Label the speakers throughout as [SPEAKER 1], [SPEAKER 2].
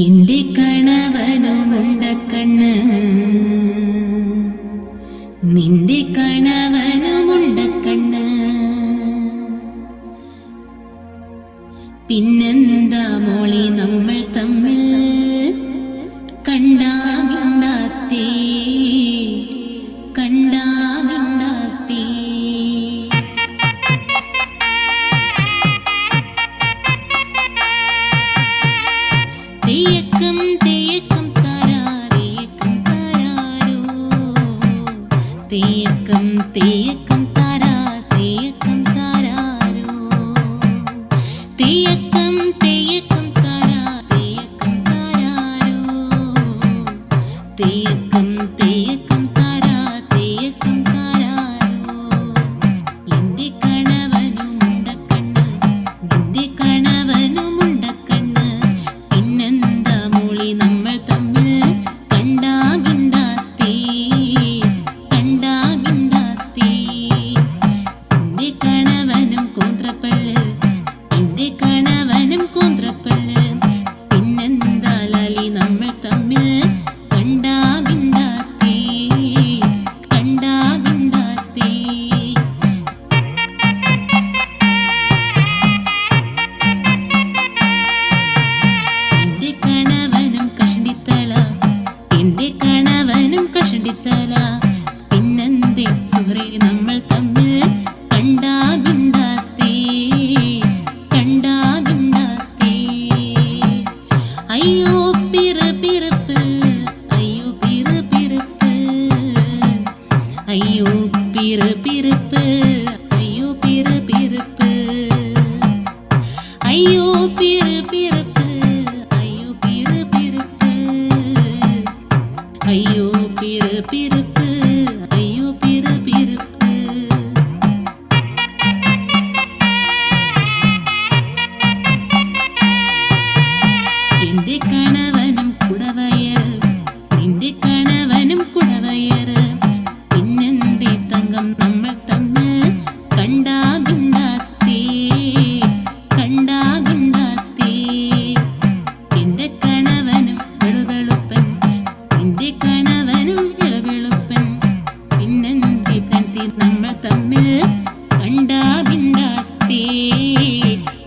[SPEAKER 1] India കണവനു മുണ്ടക്കണ്ണ് നിന്റെ കണവനു മുണ്ടക്കണ്ണ് പിന്നെന്താ മോളി നമ്മൾ തമ്മിൽ? കണ്ടാമിണ്ടാത്തേ తీయకం తీయకం తారా తీయకం తారారు తీయకం తీయకం తారా తీయకం తారారు తీయకం తీ ஐயோ பிற பிறப்பு. തൻസി നമ്മൾ തമ്മിൽ കണ്ടാ മിണ്ടാത്തേ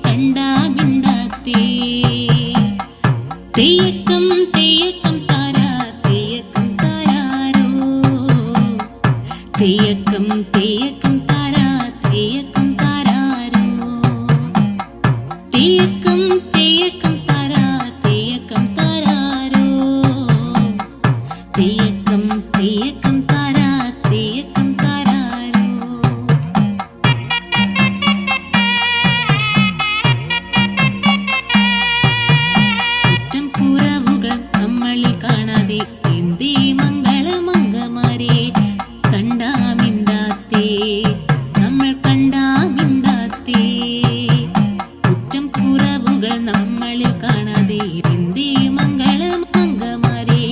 [SPEAKER 1] കണ്ടാ മിണ്ടാത്തേ. തെയ്യക്കം തെയ്യക്കം താരാ തെയ്യക്കം താരാരോ? തെയ്യക്കം തെയ്യക്കം താരാ തെയ്യക്കം താരാരോ? തെയ്യക്കം തെയ്യക്കം താരാ തെയ്യക്കം താരാരോ? തെയ്യക്കം കാണാതെ ഇതിന്റെ മംഗളം അംഗമാരെ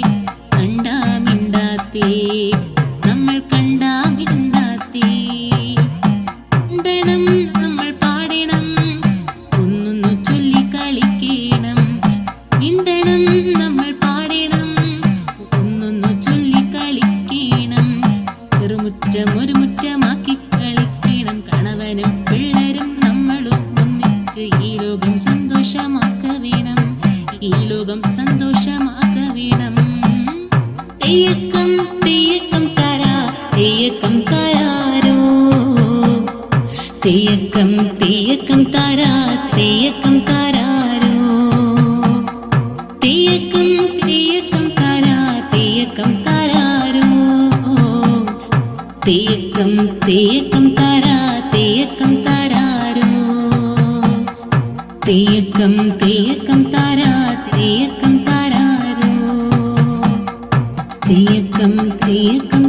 [SPEAKER 1] കണ്ടാമിണ്ടാത്തേ നമ്മൾ കണ്ടാമിണ്ടാത്തേ സന്തോഷമാക്ക വേണം. ഈ ലോകം സന്തോഷമാക്ക വേണം. തെയ്യക്കം തെയ്യക്കം താരാ തെയ്യക്കം താരാരോ? തെയ്യക്കം തെയ്യക്കം താരാ തെയ്യക്കം താരാരോ? തെയ്യക്കം തെയ്യക്കം താരാ തെയ്യക്കം താരാരോ? തെയ്യക്കം തെയ്യക്കം താരാ തെയ്യക്കം താരാരോ തേക്കം തേക്കം താരാ തേക്കം താരാരോ? തേക്കം തേക്കം